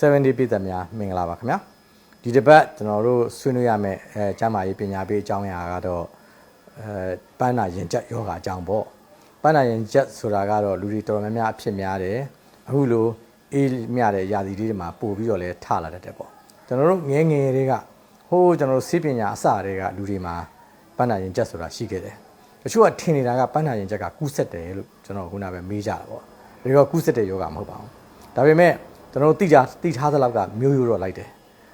70ပြည်သက်များမင်္ဂလာပါခင်ဗျာဒီတစ်ပတ်ကျွန်တော်တို့ဆွေးနွေးရမယ့်အဲကျမ်းမာရေးပညာပေးအကြောင်းအရာကတော့အဲပန်းနာရင်ကျက်ယောဂအကြောင်းပေါ့ပန်းနာရင်ကျက်ဆိုတာကတော့လူတွေတော်တော်များများအဖြစ်များတယ်အခုလိုအေးမြတဲ့ຢာစီလေးတွေမှာပို့ပြီးတော့လဲထလာတတ်တယ်ပေါ့ကျွန်တော်တို့ငယ်ငယ်တွေကဟိုးကျွန်တော်တို့စေပညာအစတွေကလူတွေမှာပန်းနာရင်ကျက်ဆိုတာရှိခဲ့တယ်တချို့ကထင်နေတာကပန်းနာရင်ကျက်ကကူးဆက်တယ်လို့ကျွန်တော်ခုနကပဲမေးကြတာပေါ့ဒါကကူးဆက်တဲ့ယောဂမဟုတ်ပါဘူးဒါပေမဲ့ ကျွန်တော်တို့သိကြသိထားသလောက်ကမျိုးရိုးတော့လိုက်တယ်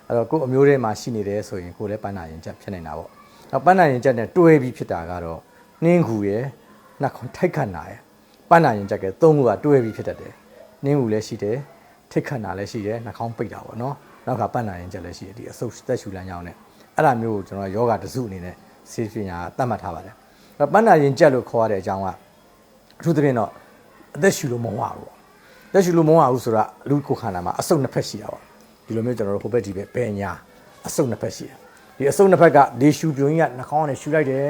အဲ့တော့ကိုယ်အမျိုးထဲမှာရှိနေတယ်ဆိုရင်ကိုယ်လည်းပန်းနာရင်ချက်ဖြစ်နေတာပေါ့နောက်ပန်းနာရင်ချက်နဲ့တွဲပြီးဖြစ်တာကတော့နှင်းခုရယ်နှက်ခွန်ထိုက်ခတ်နာရယ်ပန်းနာရင်ချက်ကသုံးခုကတွဲပြီးဖြစ်တတ်တယ်နှင်းခုလည်းရှိတယ်ထိတ်ခတ်နာလည်းရှိတယ်နှာခေါင်းပိတ်တာပေါ့နော်နောက်ကပန်းနာရင်ချက်လည်းရှိတယ်ဒီအဆုပ်သက်ရှူလမ်းကြောင်းနဲ့အဲ့ဒါမျိုးကိုကျွန်တော်ယောဂတစုအနေနဲ့ဆေးပညာသတ်မှတ်ထားပါတယ်အဲ့တော့ပန်းနာရင်ချက်လို့ခေါ်ရတဲ့အကြောင်းကအထူးသဖြင့်တော့အသက်ရှူလို့မဟုတ်ပါဘူး တက်ရှူလို့မဟုတ်ဘူးဆိုတာလူကိုခန္ဓာမှာအဆုပ်နှစ်ဖက်ရှိတာပေါ့ဒီလိုမျိုးကျွန်တော်တို့ဟိုဘက်ဒီဘက်ဘယ်ညာအဆုပ်နှစ်ဖက်ရှိတယ်ဒီအဆုပ်နှစ်ဖက်ကဒီရှူပြုံကြီးကနှာခေါင်းကနေရှူလိုက်တယ်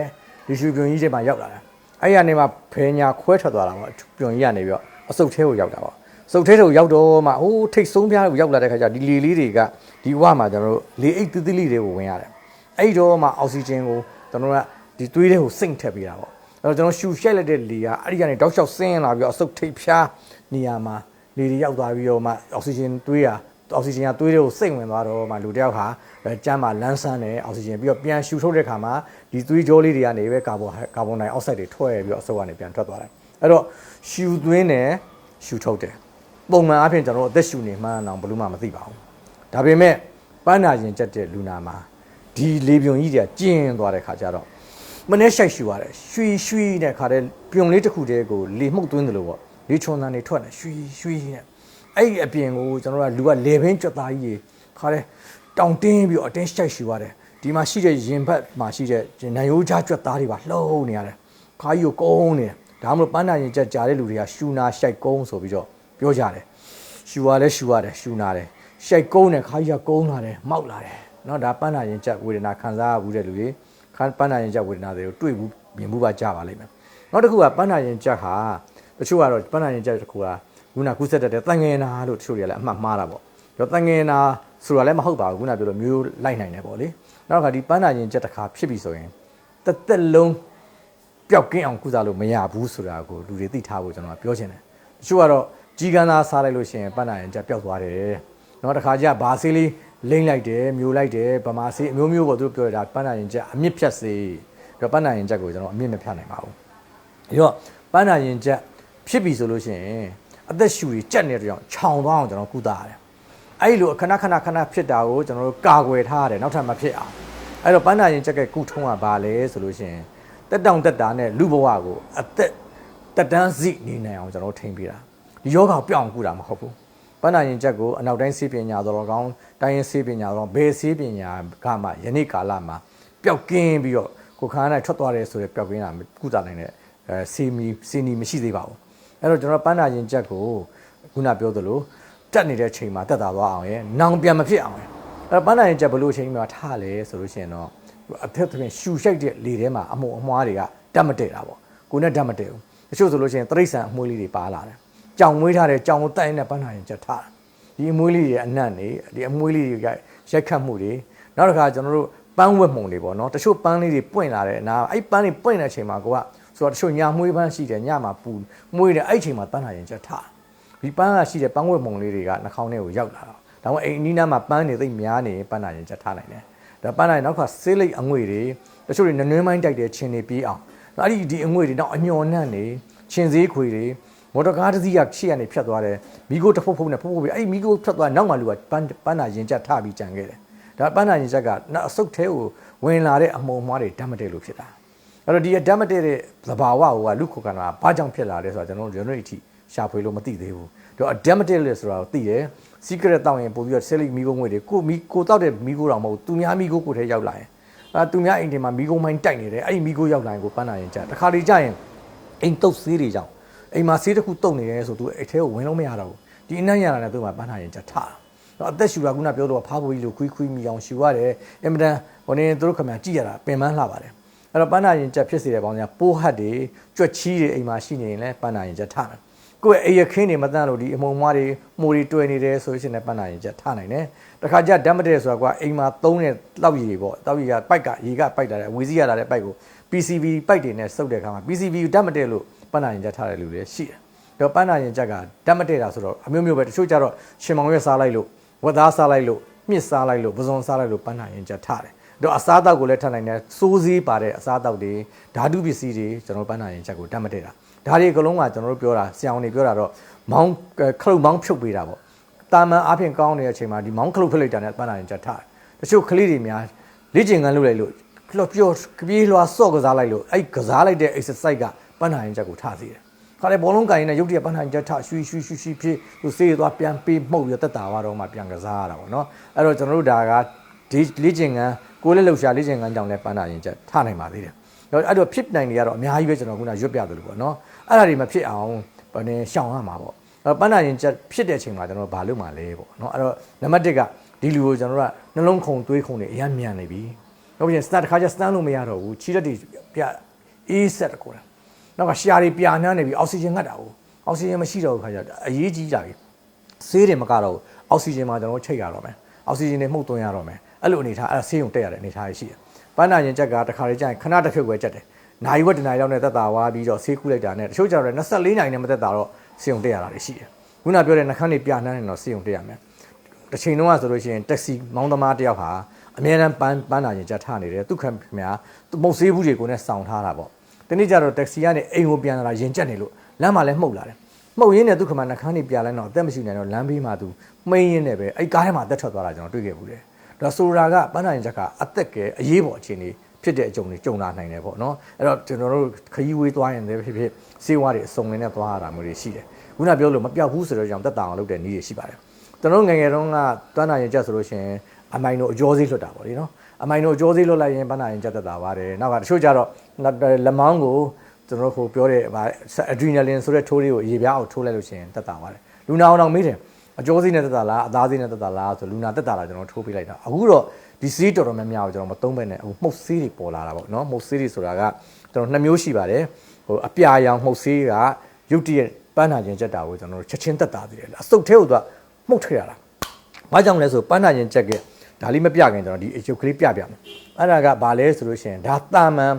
ဒီရှူပြုံကြီးထဲမှာရောက်လာတယ်အဲ့ရနေမှာဘယ်ညာခွဲထွက်သွားတာပေါ့ပြုံကြီးကနေပြီးတော့အဆုပ်ထဲကိုရောက်တာပေါ့စုပ်ထဲကိုရောက်တော့မှဟိုးထိတ်ဆုံးပြားကိုရောက်လာတဲ့ခါကျဒီလေလေးတွေကဒီဝမှာကျွန်တော်တို့လေအိတ်သီးသီးလေးတွေကိုဝင်ရတယ်အဲ့တော့မှအောက်ဆီဂျင်ကိုကျွန်တော်တို့ကဒီသွေးထဲကိုစိတ်ထည့်ပေးတာပေါ့အဲ့တော့ကျွန်တော်ရှူရှိုက်လိုက်တဲ့လေကအဲ့ဒီကနေတောက်လျှောက်ဆင်းလာပြီးတော့အဆုပ်ထိတ်ဖြားနေရာမှာ လေတွေရောက်သွားပြီးတော့မှအောက်ဆီဂျင်သွေးရအောက်ဆီဂျင်ကသွေးတွေကိုစိတ်ဝင်သွားတော့မှလူတစ်ယောက်ဟာကျမ်းမှာလန်းဆန်းတယ်အောက်ဆီဂျင်ပြီးတော့ပြန်ရှူထုတ်တဲ့ခါမှာဒီသွေးကြောလေးတွေကနေပဲကာဗွန်ကာဗွန်ဒိုင်အောက်ဆိုက်တွေထွက်ပြီးတော့အဆုပ်ကနေပြန်ထွက်သွားတယ်အဲ့တော့ရှူသွင်းတယ်ရှူထုတ်တယ်ပုံမှန်အားဖြင့်ကျွန်တော်တို့အသက်ရှူနေမှန်းအောင်ဘယ်လို့မှမသိပါဘူးဒါပေမဲ့ပန်းနာရင်ကျက်တဲ့လူနာမှာဒီလေပြုံကြီးတွေကကျင်းသွားတဲ့ခါကျတော့မနေ့ရှိုက်ရှူရတယ်ရွှီရွှီတဲ့ခါတည်းပြုံလေးတစ်ခုတည်းကိုလေမှုတ်သွင်းတယ်လို့ပေါ့ လေချွန်တန်တွေထွက်နေရွှီရွှီနဲ့အဲ့ဒီအပြင်ကိုကျွန်တော်တို့ကလူကလေဘင်းကြွသားကြီးတွေခါတဲ့တောင်တင်းပြီးတော့အတင်းရှိုက်ရှူရတယ်ဒီမှာရှိတဲ့ရင်ဘတ်မှာရှိတဲ့နံရိုးကြားကြွသားတွေပါလှုပ်နေရတယ်ခါကြီးကိုကုန်းနေတယ်ဒါမှမဟုတ်ပန်းနာရင်ကြက်ကြားတဲ့လူတွေကရှူနာရှိုက်ကုန်းဆိုပြီးတော့ပြောကြတယ်ရှူရလဲရှူရတယ်ရှူနာတယ်ရှိုက်ကုန်းတယ်ခါကြီးကကုန်းလာတယ်မောက်လာတယ်เนาะဒါပန်းနာရင်ကြက်ဝေဒနာခံစားရဘူးတဲ့လူတွေခန်းပန်းနာရင်ကြက်ဝေဒနာတွေကိုတွေ့ဘူးမြင်ဘူးပါကြပါလိမ့်မယ်နောက်တစ်ခုကပန်းနာရင်ကြက်ဟာ တချို့ကတော့ပန်းနာရင်ကြက်တစ်ခုကခုနကူးဆက်တဲ့တန်ငယ်နာလို့တချို့တွေကလည်းအမှတ်မှားတာပေါ့ရောတန်ငယ်နာဆိုတာလည်းမဟုတ်ပါဘူးခုနပြောလို့မျိုးလိုက်နိုင်တယ်ပေါ့လေနောက်တစ်ခါဒီပန်းနာရင်ကြက်တစ်ခါဖြစ်ပြီဆိုရင်တစ်သက်လုံးပျောက်ကင်းအောင်ကုသလို့မရဘူးဆိုတာကိုလူတွေသိထားဖို့ကျွန်တော်ပြောချင်တယ်တချို့ကတော့ကြီးကန်းသားစားလိုက်လို့ရှိရင်ပန်းနာရင်ကြက်ပျောက်သွားတယ်နောက်တစ်ခါကျဘာဆေးလေးလိမ့်လိုက်တယ်မျိုးလိုက်တယ်ဗမာဆေးအမျိုးမျိုးပေါ့သူတို့ပြောရတာပန်းနာရင်ကြက်အမြင့်ဖြတ်စေပြီးတော့ပန်းနာရင်ကြက်ကိုကျွန်တော်အမြင့်မဖြတ်နိုင်ပါဘူးပြီးတော့ပန်းနာရင်ကြက် ဖြစ်ပြီဆိုလို့ရှိရင်အသက်ရှူတွေကြက်နေတဲ့ကြောင်ခြောင်သွားအောင်ကျွန်တော်ကုသရတယ်အဲ့ဒီလိုခဏခဏခဏဖြစ်တာကိုကျွန်တော်တို့ကာကွယ်ထားရတယ်နောက်ထပ်မဖြစ်အောင်အဲ့တော့ပန်းနာရင်ကြက်ကကုထုံးကဘာလဲဆိုလို့ရှိရင်တက်တောင်တက်တာနဲ့လူဘဝကိုအသက်တက်တန်းစီနေနိုင်အောင်ကျွန်တော်ထိန်းပေးတာဒီယောဂကိုပြောင်းကူတာမဟုတ်ဘူးပန်းနာရင်ချက်ကိုအနောက်တိုင်းစေပညာတော်ကောင်းတိုင်းရင်စေပညာတော်ဘယ်စေပညာကမှယနေ့ကာလမှာပျောက်ကင်းပြီးတော့ကိုခါနဲ့ထွက်သွားတယ်ဆိုရယ်ပျောက်ကင်းတာကုသနိုင်တဲ့အဲစီမီစီနီမရှိသေးပါဘူး အဲ့တော့ကျွန်တော်ပန်းနာရင်ချက်ကိုခုနပြောသလိုတက်နေတဲ့ချိန်မှာတက်တာသွားအောင်ရယ်နောင်ပြန်မဖြစ်အောင်ရယ်အဲ့ပန်းနာရင်ချက်ဘလို့ချိန်မှာထားလဲဆိုလို့ရှိရင်တော့အထက်သဖြင့်ရှူရှိုက်တဲ့လေထဲမှာအမှုအမွှားတွေကတတ်မတည့်တာပေါ့ကိုနဲ့တတ်မတည့်ဘူးတချို့ဆိုလို့ရှိရင်တရိတ်ဆန်အမွှေးလေးတွေပါလာတယ်ကြောင်မွေးထားတဲ့ကြောင်ကိုတိုက်နေတဲ့ပန်းနာရင်ချက်ထားဒီအမွှေးလေးတွေအနံ့နေဒီအမွှေးလေးတွေကရိုက်ခတ်မှုတွေနောက်တစ်ခါကျွန်တော်တို့ပန်းဝက်မှုန်တွေပေါ့နော်တချို့ပန်းလေးတွေပွင့်လာတယ်နာအဲ့ပန်းတွေပွင့်တဲ့အချိန်မှာကိုက ဆိုတော့တချို့ညာမွေးပန်းရှိတယ်ညမှာပူမွေးတယ်အဲ့အချိန်မှာပန်းနာရင်ချက်ထားဒီပန်းကရှိတဲ့ပန်းဝက်မှုန်လေးတွေကနှာခေါင်းထဲကိုရောက်လာတော့ဒါမှအိမ်အနီးနားမှာပန်းနေသိပ်များနေပန်းနာရင်ချက်ထားနိုင်တယ်ဒါပန်းနာရင်နောက်ကဆေးလိပ်အငွေတွေတချို့တွေနနွင်းမိုင်းတိုက်တဲ့ခြင်တွေပြေးအောင်အဲ့ဒီဒီအငွေတွေတော့အညော်နှံ့နေခြင်စည်းခွေတွေမော်တော်ကားတစ်စီးကရှေ့ကနေဖြတ်သွားတယ်မိကိုတဖုတ်ဖုတ်နဲ့ဖုတ်ဖုတ်ပြီးအဲ့ဒီမိကိုဖြတ်သွားနောက်မှလူကပန်းပန်းနာရင်ချက်ထပြီးကြံခဲ့တယ်ဒါပန်းနာရင်ချက်ကနောက်အစုပ်ထဲကိုဝင်လာတဲ့အမုံမွားတွေဓာတ်မတည့်လို့ဖြစ်တာ အဲ့တော့ဒီဓာတ်မတည့်တဲ့သဘာဝကလူခုကနာဘာကြောင့်ဖြစ်လာလဲဆိုတာကျွန်တော်တို့ generate အထိရှာဖွေလို့မသိသေးဘူးတော့ adaptive လဲဆိုတာကိုသိတယ် secret တောင်းရင်ပို့ပြီးတော့ select မိကုန်းငွေတွေကိုမိကိုတောက်တဲ့မိကိုတောင်မဟုတ်သူများမိကိုကိုထဲရောက်လာရင်အဲသူများအိမ်ထဲမှာမိကုန်းမိုင်းတိုက်နေတယ်အဲ့ဒီမိကိုရောက်လာရင်ကိုပန်းနာရင်ကြတခါလေကြာရင်အိမ်တုတ်ဆေးတွေကြောင့်အိမ်မှာဆေးတစ်ခုတုတ်နေတယ်ဆိုသူအိတ်ထဲကိုဝင်လို့မရတော့ဘူးဒီအနံ့ရတာနဲ့သူ့မှာပန်းနာရင်ကြထားတာတော့အသက်ရှူတာခုနပြောတော့ဖားဖို့ကြီးလို့ခွီးခွီးမိအောင်ရှူရတယ်အင်မတန်ဟိုနေသူတို့ခမကြည့်ရတာပင်ပန်းလှပါတယ် အဲ့တော့ပန်းနာရင်ကြက်ဖြစ်စေတဲ့ပေါင်းစပိုးဟတ်တွေကြွက်ချီးတွေအိမ်မှာရှိနေရင်လည်းပန်းနာရင်ကြက်ထားတယ်ကိုယ့်ရဲ့အိယခင်းတွေမတန့်လို့ဒီအမုံမွားတွေမှုတွေတွေ့နေတယ်ဆိုရှင်လည်းပန်းနာရင်ချက်ထားနိုင်တယ်တခါကျဓာတ်မတည့်ဆိုတာကွာအိမ်မှာသုံးတဲ့တောက်ရည်ပေါ့တောက်ရည်ကပိုက်ကရေကပိုက်တာတဲ့ဝေစီရတာတဲ့ပိုက်ကို PCB ပိုက်တွေနဲ့စုပ်တဲ့အခါမှာ PCB ကိုဓာတ်မတည့်လို့ပန်းနာရင်ချက်ထားတယ်လို့လည်းရှိတယ်တော့ပန်းနာရင်ချက်ကဓာတ်မတည့်တာဆိုတော့အမျိုးမျိုးပဲတချို့ကျတော့ရှင်မောင်ရွက်စားလိုက်လို့ဝက်သားစားလိုက်လို့မြစ်စားလိုက်လို့ပဇွန်စားလိုက်လို့ပန်းနာရင်ချက်ထားတယ် တော့အစားအသောက်ကိုလည်းထပ်နိုင်တယ်စိုးစည်းပါတဲ့အစားအသောက်တွေဓာတုပစ္စည်းတွေကျွန်တော်ပန်းနာရင်ချက်ကိုတတ်မတည့်တာဒါတွေအကလုံးကကျွန်တော်တို့ပြောတာဆရာဝန်တွေပြောတာတော့မောင်းခလုတ်မောင်းဖြုတ်ပေးတာပေါ့တာမန်အပြင်ကောင်းနေတဲ့အချိန်မှာဒီမောင်းခလုတ်ဖိလိုက်တာနဲ့ပန်းနာရင်ချက်ထားတယ်တချို့ကလေးတွေများလေ့ကျင့်ခန်းလုပ်လိုက်လို့လော်ပြောပြေးလွှာဆော့ကစားလိုက်လို့အဲ့ကစားလိုက်တဲ့ exercise ကပန်းနာရင်ချက်ကိုထားစေတယ်ခါလေဘောလုံးကိုင်းနဲ့ရုပ်တရက်ပန်းနိုင်ချက်ထရွှီရွှီရွှီရွှီဖြစ်သူစေးသွားပြန်ပေးမှုတ်ရတက်တာတော့မှပြန်ကစားရတာပေါ့နော်အဲ့တော့ကျွန်တော်တို့ဒါက ဒီလေ့ကျင့်ခန်းကိုယ်လည်းလှုပ်ရှားလေ့ကျင့်ခန်းကြောင့်လည်းပန်းနာရင်ချက်ထားနိုင်ပါသေးတယ်တော့အဲ့တော့ဖြစ်နိုင်နေရတော့အများကြီးပဲကျွန်တော်ခုနရွတ်ပြသလိုပေါ့နော်အဲ့ဒါတွေမဖြစ်အောင်ဘယ်နဲ့ရှောင်ရမှာပေါ့အဲ့တော့ပန်းနာရင်ချက်ဖြစ်တဲ့အချိန်မှာကျွန်တော်ဘာလုပ်မှာလဲပေါ့နော်အဲ့တော့နံပါတ်1ကဒီလူကိုကျွန်တော်တို့ကနှလုံးခုန်သွေးခုန်တွေအများမြန်နေပြီနောက်ပြန်စတာတစ်ခါကျစတန်းလို့မရတော့ဘူးခြေလက်တွေပြအေးဆက်တကောတာနောက်ကရှာတွေပြာနှမ်းနေပြီအောက်ဆီဂျင်ငတ်တာကိုအောက်ဆီဂျင်မရှိတော့ဘူးခါကျတော့အရေးကြီးကြပြီဆေးတွေမကတော့ဘူးအောက်ဆီဂျင်မှာကျွန်တော်ချိတ်ရတော့မယ်အောက်ဆီဂျင်တွေမှုတ်သွင်းရတော့မယ် အဲ့လိုအနေထားအဲ့ဆေးုံတက်ရတဲ့အနေထားရှိတယ်ပန်းနာရင်ချက်ကတခါလေးကျရင်ခဏတစ်ခါွယ်ချက်တယ်နိုင်ဝက်တနိုင်လောက်နဲ့တက်တာဝါပြီးတော့ဆေးကူးလိုက်တာနဲ့တချို့ကျတော့24နိုင်နဲ့မတက်တာတော့ဆေးုံတက်ရတာတွေရှိတယ်ခုနပြောတဲ့နှခမ်းတွေပြာနှမ်းနေတော့ဆေးုံတက်ရမယ်တစ်ချိန်လုံးကဆိုလို့ရှိရင်တက်ဆီမောင်းသမားတယောက်ဟာအများအားပန်းပန်းနာရင်ချက်ထားနေတယ်သူခင်ဗျာမုတ်ဆေးဘူးတွေကိုနဲ့စောင့်ထားတာပေါ့တနေ့ကျတော့တက္ကစီကနေအိမ်ကိုပြန်လာတာရင်ကျက်နေလို့လမ်းမှာလည်းမှုတ်လာတယ်မှုတ်ရင်းနဲ့သူခမနှခမ်းနေပြလိုက်တော့အသက်မရှိနိုင်တော့လမ်းဘေးမှာသူမှိန်းရင်းနဲ့ပဲအဲ့ကားထဲမှာအသက်ထွက်သွားတာကျွန်တော်တွေ့ခဲ့ဘူးတယ် ဒါဆိုရာကပန်းနိုင်ချက်ကအသက်ကအရေးပေါ်အခြေအနေဖြစ်တဲ့အကြုံတွေကြုံလာနိုင်တယ်ပေါ့နော်အဲ့တော့ကျွန်တော်တို့ခရီးဝေးသွားရင်လည်းဖြစ်ဖြစ်စေဝါတွေအစုံလင်းနဲ့သွားရတာမျိုးတွေရှိတယ်ခုနပြောလို့မပြောက်ဘူးဆိုတော့ကြောင့်တက်တာအောင်လုပ်တဲ့နည်းတွေရှိပါတယ်ကျွန်တော်ငယ်ငယ်တုန်းကတွန်းနိုင်ရင်ချက်ဆိုလို့ရှိရင်အမိုင်တို့အကျော်သေးလွတ်တာပေါ့လေနော်အမိုင်တို့အကျော်သေးလွတ်လိုက်ရင်ပန်းနိုင်ရင်ချက်တက်တာပါတယ်နောက်ကတချို့ကြတော့လက်မောင်းကိုကျွန်တော်တို့ပြောတဲ့ဗာအဒရီနယ်လင်ဆိုတဲ့ထိုးလေးကိုရေပြားအောင်ထိုးလိုက်လို့ရှိရင်တက်တာပါတယ်လူနာအောင်တော့မေးတယ် အကျော်သေးနဲ့တက်တာလားအသားသေးနဲ့တက်တာလားဆိုလူနာတက်တာလားကျွန်တော်ထိုးပေးလိုက်တာအခုတော့ဒီစီးတော်တော်များများကိုကျွန်တော်မသုံးဘဲနဲ့အခုမှုတ်ဆေးတွေပေါ်လာတာပေါ့နော်မှုတ်ဆေးတွေဆိုတာကကျွန်တော်နှစ်မျိုးရှိပါတယ်ဟိုအပြာရောင်မှုတ်ဆေးကရုတ်တရက်ပန်းနာခြင်းချက်တာကိုကျွန်တော်တို့ချက်ချင်းတက်တာသေးတယ်အစုပ်ထဲကိုသူကမှုတ်ထရတာဘာကြောင့်လဲဆိုပန်းနာခြင်းချက်ကဒါလေးမပြခင်ကျွန်တော်ဒီအယုတ်ကလေးပြပြမယ်အဲ့ဒါကဘာလဲဆိုလို့ရှိရင်ဒါတာမန်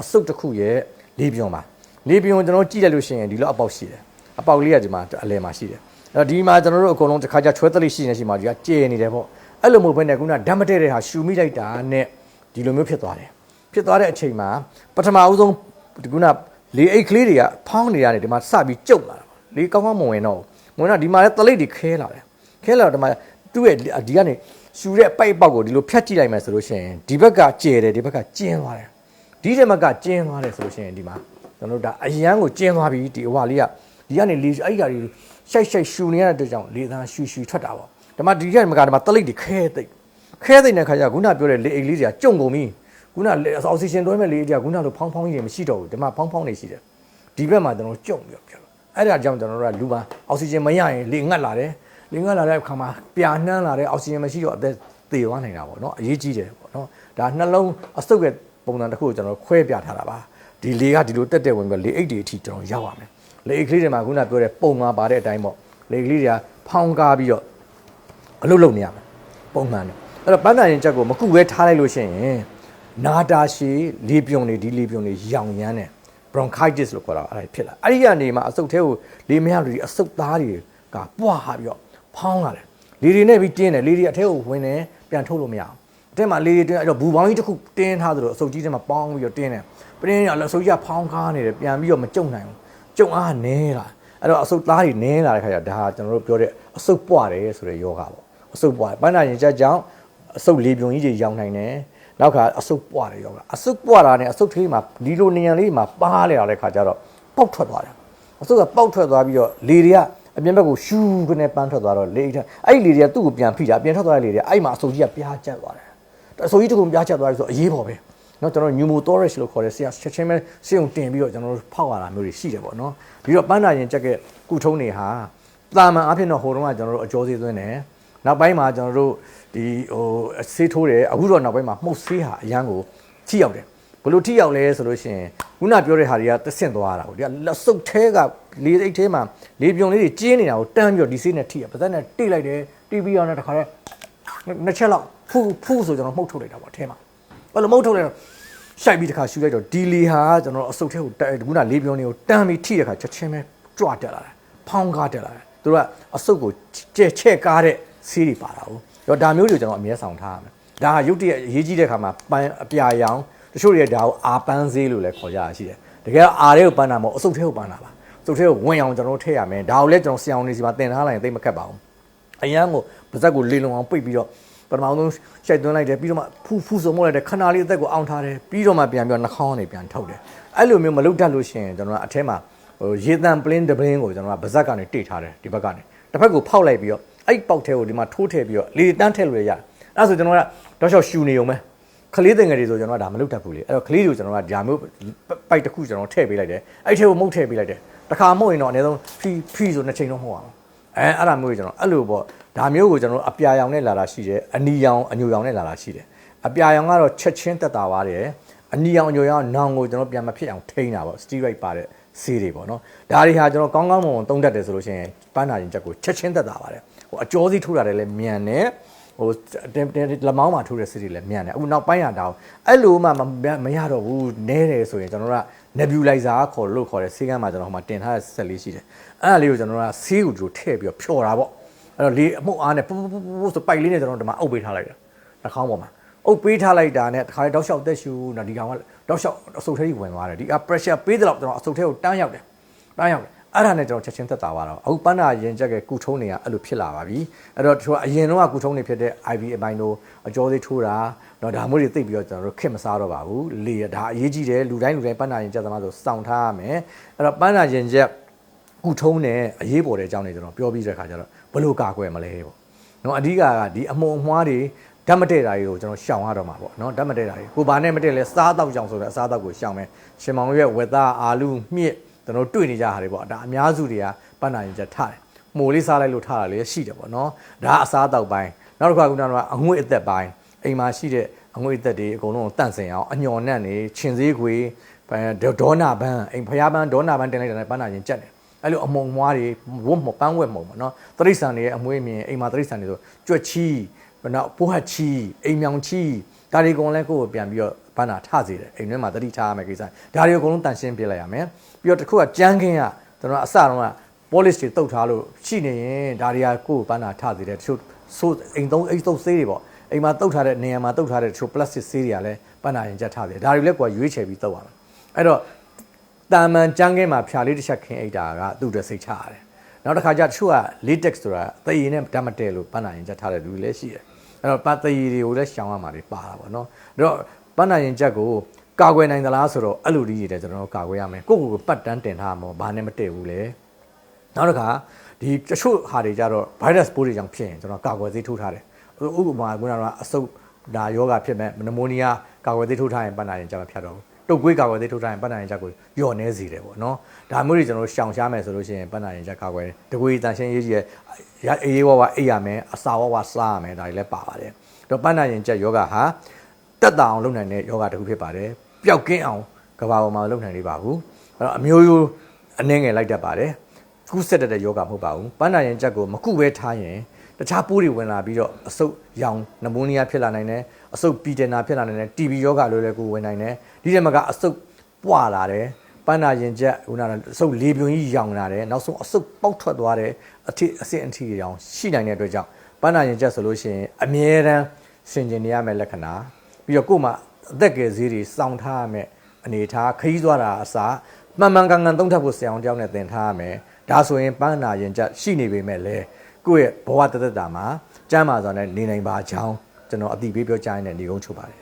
အစုပ်တစ်ခုရဲ့လေးပြုံပါလေးပြုံကျွန်တော်ကြည့်လိုက်လို့ရှိရင်ဒီလိုအပေါက်ရှိတယ်အပေါက်လေးကဒီမှာအလယ်မှာရှိတယ်အဲ့ တော့ဒီမှာကျွန်တော်တို့အကုန်လုံးတစ်ခါကျချွဲသက်လေးရှိနေရှိမှာဒီကကျဲနေတယ်ပေါ့အဲ့လိုမဟုတ်ဘဲနဲ့ခုနဓာတ်မတည့်တဲ့ဟာရှူမိလိုက်တာနဲ့ဒီလိုမျိုးဖြစ်သွားတယ်ဖြစ်သွားတဲ့အချိန်မှာပထမအဦးဆုံးဒီခုနလေအိတ်ကလေးတွေကဖောင်းနေရတယ်ဒီမှာစပြီးကျုပ်လာတာပေါ့လေကောင်းကောင်းမဝင်တော့ဘူးဝင်တော့ဒီမှာလည်းတလိပ်တွေခဲလာတယ်ခဲလာတော့ဒီမှာသူ့ရဲ့ဒီကနေရှူတဲ့ပိုက်ပေါက်ကိုဒီလိုဖြတ်ကြည့်လိုက်မယ်ဆိုလို့ရှိရင်ဒီဘက်ကကျဲတယ်ဒီဘက်ကကျင်းသွားတယ်ဒီတဲ့ဘက်ကကျင်းသွားတယ်ဆိုလို့ရှိရင်ဒီမှာကျွန်တော်တို့ဒါအရန်ကိုကျင်းသွားပြီဒီအဝလေးကဒီကနေလေအဲ့ဒီကတွေ ရှိုက်ရှိုက်ရှူနေရတဲ့အတွက်ကြောင့်လေသားရှူရှူထွက်တာပေါ့ဒီမှာဒီကမကဒီမှာတလိပ်တွေခဲသိပ်ခဲသိပ်တဲ့ခါကျခုနပြောတဲ့လေအိတ်လေးတွေကကြုံကုန်ပြီခုနအောက်ဆီဂျင်သွင်းမဲ့လေတွေကခုနလိုဖောင်းဖောင်းကြီးတွေမရှိတော့ဘူးဒီမှာဖောင်းဖောင်းနေရှိတယ်ဒီဘက်မှာကျွန်တော်ကြုံပြီးတော့ပြောအဲ့ဒါကြောင့်ကျွန်တော်တို့ကလူပါအောက်ဆီဂျင်မရရင်လေငတ်လာတယ်လေငတ်လာတဲ့အခါမှာပြာနှမ်းလာတဲ့အောက်ဆီဂျင်မရှိတော့အသက်သေသွားနိုင်တာပေါ့နော်အရေးကြီးတယ်ပေါ့နော်ဒါနှလုံးအဆုတ်ရဲ့ပုံစံတစ်ခုကိုကျွန်တော်ခွဲပြထားတာပါဒီလေကဒီလိုတက်တက်ဝင်ပြီးလေအိတ်တွေအထိကျွန်တော်ရောက်ရမယ် လေအိတ်ကလေးတွေမှာခုနပြောတဲ့ပုံမှာပါတဲ့အတိုင်းပေါ့လေကလေးတွေကဖောင်းကားပြီးတော့အလုပ်လုပ်နေရမယ်ပုံမှန်တယ်အဲ့တော့ပန်းတန်ရင်ချက်ကိုမကုပဲထားလိုက်လို့ရှိရင်နာတာရှည်လေပြုံတွေဒီလေပြုံတွေရောင်ရမ်းတယ် bronchitis လို့ခေါ်တာအဲ့ဒါဖြစ်လာအဲ့ဒီကနေမှအဆုတ်ထဲကိုလေမရလို့ဒီအဆုတ်သားတွေကပွားပြီးတော့ဖောင်းလာတယ်လေတွေနဲ့ပြီးတင်းတယ်လေတွေအထဲကိုဝင်တယ်ပြန်ထုတ်လို့မရအောင်အထဲမှာလေတွေတင်းအဲ့တော့ဘူပေါင်းကြီးတစ်ခုတင်းထားသလိုအဆုတ်ကြီးထဲမှာပေါင်းပြီးတော့တင်းတယ်ပြင်းရလက်ဆုပ်ကြီးကဖောင်းကားနေတယ်ပြန်ပြီးတော့မကြုံနိုင်ဘူး ကြုံအားနဲလာအဲ့တော့အဆုတ်သားတွေနဲလာတဲ့ခါကျဒါကျွန်တော်တို့ပြောတဲ့အဆုတ်ပွားတယ်ဆိုတဲ့ယောဂပေါ့အဆုတ်ပွားပန်းနာရင်ချက်ကြောင့်အဆုတ်လေပြုံကြီးတွေရောင်နိုင်တယ်နောက်ခါအဆုတ်ပွားတယ်ယောဂအဆုတ်ပွားတာနဲ့အဆုတ်သေးမှာဒီလိုနေရန်လေးမှာပါးလေရတဲ့ခါကျတော့ပေါက်ထွက်သွားတယ်အဆုတ်ကပေါက်ထွက်သွားပြီးတော့လေတွေကအပြင်ဘက်ကိုရှူးကနေပန်းထွက်သွားတော့လေအဲ့ဒီလေတွေကသူ့ကိုပြန်ဖိတာပြန်ထွက်သွားတဲ့လေတွေအဲ့မှာအဆုတ်ကြီးကပြားကျက်သွားတယ်အဆုတ်ကြီးတစ်ခုပြားကျက်သွားပြီဆိုအရေးပေါ်ပဲ နော်ကျွန်တော် pneumo thorax လို့ခေါ်တဲ့ဆရာချက်ချင်းပဲဆေးုံတင်ပြီးတော့ကျွန်တော်တို့ဖောက်ရတာမျိုးတွေရှိတယ်ပေါ့နော်ပြီးတော့ပန်းနာရင်ကြက်ကကုထုံးတွေဟာတာမန်အဖြစ်တော့ဟိုတုန်းကကျွန်တော်တို့အကျော်စေးသွင်းတယ်နောက်ပိုင်းမှာကျွန်တော်တို့ဒီဟိုဆေးထိုးတယ်အခုတော့နောက်ပိုင်းမှာမှုတ်ဆေးဟာအရန်ကိုထိရောက်တယ်ဘလို့ထိရောက်လဲဆိုလို့ရှိရင်ခုနပြောတဲ့ဟာတွေကတဆင့်သွားတာကိုဒီကလက်စုပ်သေးကလေးအိတ်သေးမှာလေးပြုံလေးတွေကျင်းနေတာကိုတန်းပြီးတော့ဒီဆေးနဲ့ထိရပါသက်နဲ့တိလိုက်တယ်တီးပြီးအောင်နဲ့တခါတည်းနှစ်ချက်လောက်ဖူးဖူးဆိုကျွန်တော်မှုတ်ထုတ်လိုက်တာပေါ့အထဲမှာ အဲ့လိုမှုတ်ထုတ်လိုက်တော့ရှိုက်ပြီးတခါရှူလိုက်တော့ဒီလီဟာကျွန်တော်အစုပ်ထဲကိုတက်ခုနလေပြုံလေးကိုတန်းပြီးထိတဲ့ခါချက်ချင်းပဲကြွတက်လာတယ်ဖောင်းကားတက်လာတယ်သူတို့ကအစုပ်ကိုကျဲချဲ့ကားတဲ့ဆေးတွေပါတာဟုတ်တော့ဒါမျိုးတွေကျွန်တော်အမြဲဆောင်ထားရမယ်ဒါဟာရုပ်တရက်အရေးကြီးတဲ့ခါမှာပန်းအပြာရောင်တချို့တွေကဒါကိုအာပန်းဆေးလို့လည်းခေါ်ကြရရှိတယ်တကယ်တော့အာထဲကိုပန်းတာမဟုတ်အစုပ်ထဲကိုပန်းတာပါအစုပ်ထဲကိုဝင်အောင်ကျွန်တော်တို့ထည့်ရမယ်ဒါကိုလည်းကျွန်တော်ဆရာအောင်နေစီမှာတင်ထားလိုက်ရင်သိမခက်ပါဘူးအရန်ကိုပါဇက်ကိုလေလုံအောင်ပိတ်ပြီးတော့ ပထမဆုံးရှိုက်သွင်းလိုက်တယ်ပြီးတော့မှဖူးဖူးစုံမို့လိုက်တယ်ခဏလေးအသက်ကိုအောင်ထားတယ်ပြီးတော့မှပြန်ပြီးတော့နှာခေါင်းကနေပြန်ထုတ်တယ်အဲ့လိုမျိုးမလုပ်တတ်လို့ရှိရင်ကျွန်တော်ကအထဲမှာဟိုရေတံပလင်းတပလင်းကိုကျွန်တော်ကပါဇက်ကနေတိတ်ထားတယ်ဒီဘက်ကနေတစ်ဖက်ကိုဖောက်လိုက်ပြီးတော့အဲ့ပေါက်ထဲကိုဒီမှာထိုးထည့်ပြီးတော့လေတန်းထည့်လို့ရတယ်အဲ့ဒါဆိုကျွန်တော်ကတောက်လျှောက်ရှူနေုံပဲကလေးတင်ငယ်တွေဆိုကျွန်တော်ကဒါမလုပ်တတ်ဘူးလေအဲ့တော့ကလေးတွေကိုကျွန်တော်ကဒါမျိုးပိုက်တစ်ခုကျွန်တော်ထည့်ပေးလိုက်တယ်အဲ့ထဲကိုမုတ်ထည့်ပေးလိုက်တယ်တစ်ခါမုတ်ရင်တော့အနည်းဆုံးဖီဖီဆိုနှစ်ချိန်တော့မဟုတ်အောင်အဲအဲ့ဒါမျိုးကိုကျွန်တော်အဲ့လိုပေါ့ ဒါမျိုးကိုကျွန်တော်အပြာရောင်နဲ့လာတာရှိတယ်အနီရောင်အညိုရောင်နဲ့လာတာရှိတယ်အပြာရောင်ကတော့ချက်ချင်းတက်တာပါတယ်အနီရောင်အညိုရောင်နောင်ကိုကျွန်တော်ပြန်မဖြစ်အောင်ထိန်းတာပေါ့စတီရိုက်ပါတဲ့ဆေးတွေပေါ့နော်ဒါတွေဟာကျွန်တော်ကောင်းကောင်းမွန်မွန်သုံးတတ်တယ်ဆိုလို့ရှိရင်ပန်းနာရင်ချက်ကိုချက်ချင်းတက်တာပါတယ်ဟိုအကျော်စီထိုးတာလည်းမြန်တယ်ဟိုတင်တင်လက်မောင်းမှာထိုးတဲ့ဆေးတွေလည်းမြန်တယ်အခုနောက်ပိုင်းရတာအဲ့လိုမှမရတော့ဘူးနဲတယ်ဆိုရင်ကျွန်တော်တို့က nebulizer ခေါ်လို့ခေါ်တဲ့ဆေးကမ်းမှာကျွန်တော်ဟိုမှာတင်ထားတဲ့ဆက်လေးရှိတယ်အဲ့ဒါလေးကိုကျွန်တော်ကဆေးကိုတို့ထည့်ပြီးတော့ဖြော်တာပေါ့ အဲ့တော့လေအမှုအားနဲ့ပူပူပူပူဆိုပိုက်လေးနဲ့ကျွန်တော်ဒီမှာအုပ်ပေးထားလိုက်တာနှာခေါင်းပေါ်မှာအုပ်ပေးထားလိုက်တာနဲ့တခါလေတောက်လျှောက်သက်ရှူနော်ဒီကောင်ကတောက်လျှောက်အဆုတ်ထဲကြီးဝင်သွားတယ်ဒီက pressure ပေးတဲ့လောက်ကျွန်တော်အဆုတ်ထဲကိုတန်းရောက်တယ်တန်းရောက်တယ်အဲ့ဒါနဲ့ကျွန်တော်ချက်ချင်းသက်သာသွားတော့အခုပန်းနာရင်ချက်ကကုထုံးတွေကအဲ့လိုဖြစ်လာပါပြီအဲ့တော့သူကအရင်တော့ကုထုံးတွေဖြစ်တဲ့ IV အပိုင်းတို့အကျော်သေးထိုးတာတော့ဒါမျိုးတွေသိပ်ပြီးတော့ကျွန်တော်တို့ခက်မစားတော့ပါဘူးလေဒါအရေးကြီးတယ်လူတိုင်းလူတိုင်းပန်းနာရင်ချက်သမားဆိုစောင့်ထားရမယ်အဲ့တော့ပန်းနာရင်ချက်ကုထုံးနဲ့အရေးပေါ်တဲ့အကြောင်းတွေကျွန်တော်ပြောပြီးတဲ့ခါကျတော့ ဘယ်လိုကာကွယ်မလဲပေါ့နော်အဓိကကဒီအမုံအမွှားတွေဓာတ်မတည့်တာတွေကိုကျွန်တော်ရှောင်ရတော့မှာပေါ့နော်ဓာတ်မတည့်တာတွေကိုဘာနဲ့မတည့်လဲစားတော့ကြောင်ဆိုတဲ့အစားတော့ကိုရှောင်မယ်ရှင်မောင်ရွက်ဝက်သားအာလူမြစ်ကျွန်တော်တွေ့နေကြတာတွေပေါ့ဒါအများစုတွေကပန်းနာရင်ချက်ထားတယ်မိုးလေးစားလိုက်လို့ထားတာလေးရှိတယ်ပေါ့နော်ဒါအစားတော့ပိုင်းနောက်တစ်ခါကကတော့အငွေ့အသက်ပိုင်းအိမ်မှာရှိတဲ့အငွေ့အသက်တွေအကုန်လုံးတန့်စင်အောင်အညော်နက်နေခြင်စည်းခွေဒေါနာဘန်းအိမ်ဖျားဘန်းဒေါနာဘန်းတင်လိုက်တဲ့ပန်းနာရင်ချက်တယ် အဲ့လိုအမုံမွားတွေဝတ်မပန်းဝက်မုံပေါ့နော်တရိษံတွေရဲ့အမွေးမြင်အိမ်မှာတရိษံတွေဆိုကြွက်ချီနောက်ပိုးဟတ်ချီအိမ်မြောင်ချီဒါတွေကုန်လဲကိုယ့်ကိုပြန်ပြီးတော့ပန်းနာထစေတယ်အိမ်ထဲမှာတတိထားရမယ်ကိစ္စဒါတွေအကုန်လုံးတန်ရှင်းပြလိုက်ရမယ်ပြီးတော့တစ်ခုကကြမ်းခင်းကကျွန်တော်အစတော့က polish တွေတုတ်ထားလို့ရှိနေရင်ဒါတွေကကိုယ့်ကိုပန်းနာထစေတယ်တချို့ဆိုအိမ်သုံးအိမ်သုံးဆေးတွေပေါ့အိမ်မှာတုတ်ထားတဲ့နေရာမှာတုတ်ထားတဲ့တချို့ plastic ဆေးတွေကလည်းပန်းနာရင်ချက်ထားတယ်ဒါတွေလည်းကိုယ်ရွေးချယ်ပြီးတုတ်ရမယ်အဲ့တော့ တာမန်ကြမ်းခင်းမှာဖြာလေးတစ်ချက်ခင်းအိတ်တာကသူ့အတွက်စိတ်ချရတယ်နောက်တစ်ခါကျတချို့က latex ဆိုတာတည်ရည်နဲ့ဓာတ်မတည့်လို့ပန်းနာရင်ချက်ထားတဲ့လူတွေလည်းရှိတယ်အဲ့တော့ပတ်တည်တွေကိုလည်းရှောင်ရမှာတွေပါတာပေါ့နော်အဲ့တော့ပန်းနာရင်ချက်ကိုကာကွယ်နိုင်သလားဆိုတော့အဲ့လိုကြီးတွေကျွန်တော်တို့ကာကွယ်ရမယ်ကိုယ့်ကိုယ်ကိုပတ်တန်းတင်ထားမှာဘာနဲ့မတည့်ဘူးလေနောက်တစ်ခါဒီတချို့ဟာတွေကြတော့ virus ပိုးတွေကြောင့်ဖြစ်ရင်ကျွန်တော်ကာကွယ်ဆေးထိုးထားတယ်ဥပမာကကအဆုတ်ဒါယောဂဖြစ်မဲ့နမိုနီးယားကာကွယ်ဆေးထိုးထားရင်ပန်းနာရင်ချက်မဖြတ်တော့ဘူး တုတ်ကွေးကာကွယ်ဆေးထိုးထားရင်ပန်းနာရင်ချက်ကိုညော့နေစေတယ်ပေါ့နော်ဒါမျိုးတွေကျွန်တော်တို့ရှောင်ရှားမယ်ဆိုလို့ရှိရင်ပန်းနာရင်ချက်ကာကွယ်တကွေးတန်ရှင်းရေးကြီးရဲ့အေးအေးဝဝအိပ်ရမယ်အစာဝဝစားရမယ်ဒါတွေလည်းပါပါတယ်တော့ပန်းနာရင်ချက်ယောဂဟာတက်တာအောင်လုပ်နိုင်တဲ့ယောဂတစ်ခုဖြစ်ပါတယ်ပျောက်ကင်းအောင်ကဘာပေါ်မှာလုပ်နိုင်နေပါဘူးအဲ့တော့အမျိုးမျိုးအနှင်းငယ်လိုက်တတ်ပါတယ်ကူးဆက်တဲ့ယောဂမဟုတ်ပါဘူးပန်းနာရင်ချက်ကိုမကုပဲထားရင်တခြားပိုးတွေဝင်လာပြီးတော့အဆုတ်ရောင်နမိုးနီးယားဖြစ်လာနိုင်တယ် အဆုတ်ပီတနာဖြစ်လာနိုင်တယ် TB ယောဂလိုလည်းကိုဝင်နိုင်တယ်ဒီထဲမှာကအဆုတ်ပွာလာတယ်ပန်းနာရင်ချက်ဟိုနာအဆုတ်လေးပြုံကြီးရောင်လာတယ်နောက်ဆုံးအဆုတ်ပေါက်ထွက်သွားတယ်အထစ်အဆင့်အထိရောင်ရှိနိုင်တဲ့အတွက်ကြောင့်ပန်းနာရင်ချက်ဆိုလို့ရှိရင်အမြဲတမ်းဆင်ကျင်နေရမယ့်လက္ခဏာပြီးတော့ကို့မှာအသက်ငယ်ဈေးတွေစောင့်ထားရမယ့်အနေထားခရီးသွားတာအစားမှန်မှန်ကန်ကန်သုံးထပ်ဖို့ဆရာအောင်တယောက်နဲ့သင်ထားရမယ်ဒါဆိုရင်ပန်းနာရင်ချက်ရှိနေပေမဲ့လည်းကိုယ့်ရဲ့ဘဝတသက်တာမှာကျမ်းမာစွာနဲ့နေနိုင်ပါကြောင်း ကျွန်တော်အတိပေးပြောကြားရတဲ့နေကုန်းချုပ်ပါတယ်